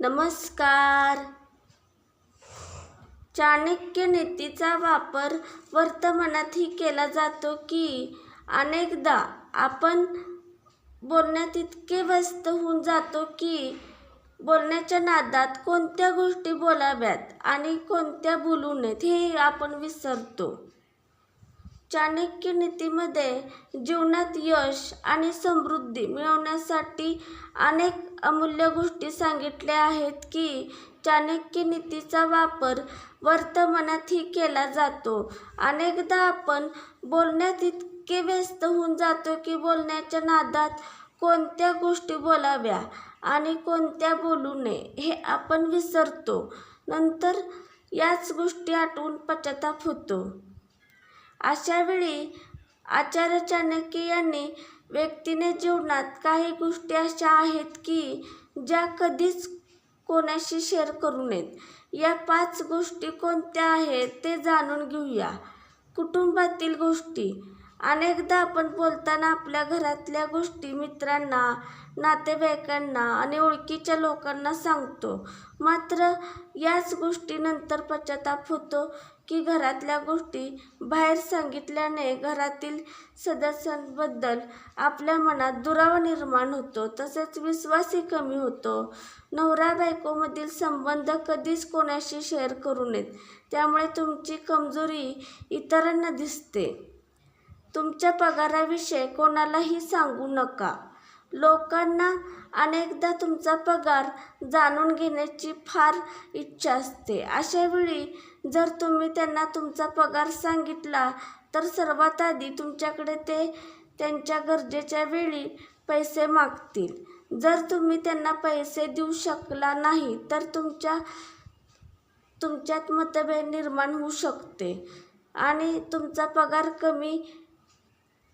नमस्कार. चाणक्य नीतीचा वापर वर्तमानातही केला जातो की अनेकदा आपण बोलण्यात इतके व्यस्त होऊन जातो की बोलण्याच्या नादात कोणत्या गोष्टी बोलाव्यात आणि कोणत्या बोलू नयेत हे आपण विसरतो. चाणक्य नीतीमध्ये जीवनात यश आणि समृद्धी मिळवण्यासाठी अनेक अमूल्य गोष्टी सांगितल्या आहेत की चाणक्य नीतीचा वापर वर्तमानातही केला जातो. अनेकदा आपण बोलण्यात इतके व्यस्त होऊन जातो की बोलण्याच्या नादात कोणत्या गोष्टी बोलाव्या आणि कोणत्या बोलू नये हे आपण विसरतो. नंतर याच गोष्टी आठवून पश्चाताप होतो. अशा वेळी आचार्य चाणक्य यांनी व्यक्तीने जीवनात काही गोष्टी अशा आहेत की ज्या कधीच कोणाशी शेअर करू नयेत. या पाच गोष्टी कोणत्या आहेत ते जाणून घेऊया. कुटुंबातील गोष्टी. अनेकदा आपण बोलताना आपल्या घरातल्या गोष्टी मित्रांना नातेवाईकांना आणि ओळखीच्या लोकांना सांगतो. मात्र याच गोष्टीनंतर पश्चाताप होतो की घरातल्या गोष्टी बाहेर सांगितल्याने घरातील सदस्यांबद्दल आपल्या मनात दुरावा निर्माण होतो तसेच विश्वासही कमी होतो. नवरा बायकोमधील संबंध कधीच कोणाशी शेअर करू नयेत त्यामुळे तुमची कमजोरी इतरांना दिसते. तुमच्या पगाराविषयी कोणालाही सांगू नका. लोकांना अनेकदा तुमचा पगार जाणून घेण्याची फार इच्छा असते. अशावेळी जर तुम्ही त्यांना तुमचा पगार सांगितला तर सर्वात आधी तुमच्याकडे ते त्यांच्या गरजेच्या वेळी पैसे मागतील. जर तुम्ही त्यांना पैसे देऊ शकला नाही तर तुमच्या तुमच्यात मतभेद निर्माण होऊ शकते आणि तुमचा पगार कमी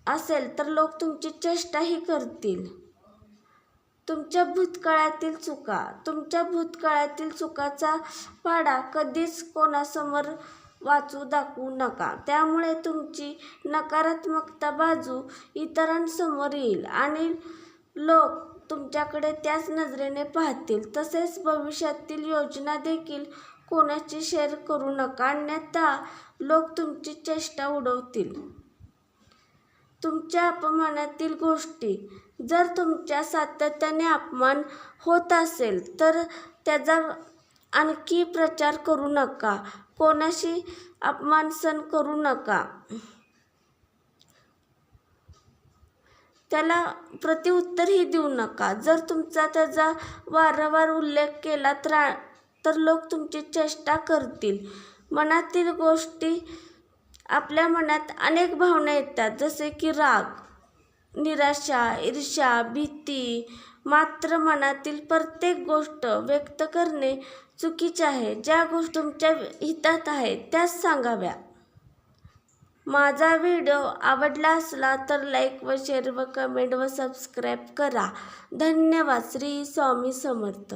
असेल तर लोक तुमची चेष्टाही करतील. तुमच्या भूतकाळातील चुका तुमच्या भूतकाळातील चुकाचा पाडा कधीच कोणासमोर वाचू दाखवू नका. त्यामुळे तुमची नकारात्मकता बाजू इतरांसमोर येईल आणि लोक तुमच्याकडे त्याच नजरेने पाहतील. तसेच भविष्यातील योजना देखील कोणाची शेअर करू नका. अन्यथा लोक तुमची चेष्टा उडवतील. तुमच्या अपमानातील गोष्टी. जर तुमच्या सातत्याने अपमान होत असेल तर त्याचा आणखी प्रचार करू नका. कोणाशी अपमान सहन करू नका. त्याला प्रतिउत्तरही देऊ नका. जर तुमचा त्याचा वारंवार उल्लेख केला तर तर लोक तुमची चेष्टा करतील. मनातील गोष्टी आपल्या मनात अनेक भावना येतात जसे की राग निराशा ईर्ष्या भीती. मात्र मनातील प्रत्येक गोष्ट व्यक्त करणे चुकीचे आहे. ज्या गोष्टी तुमच्या हितात आहेत त्याच सांगाव्या. माझा व्हिडिओ आवडला असला तर लाईक व शेअर व कमेंट व सबस्क्राईब करा. धन्यवाद. श्री स्वामी समर्थ.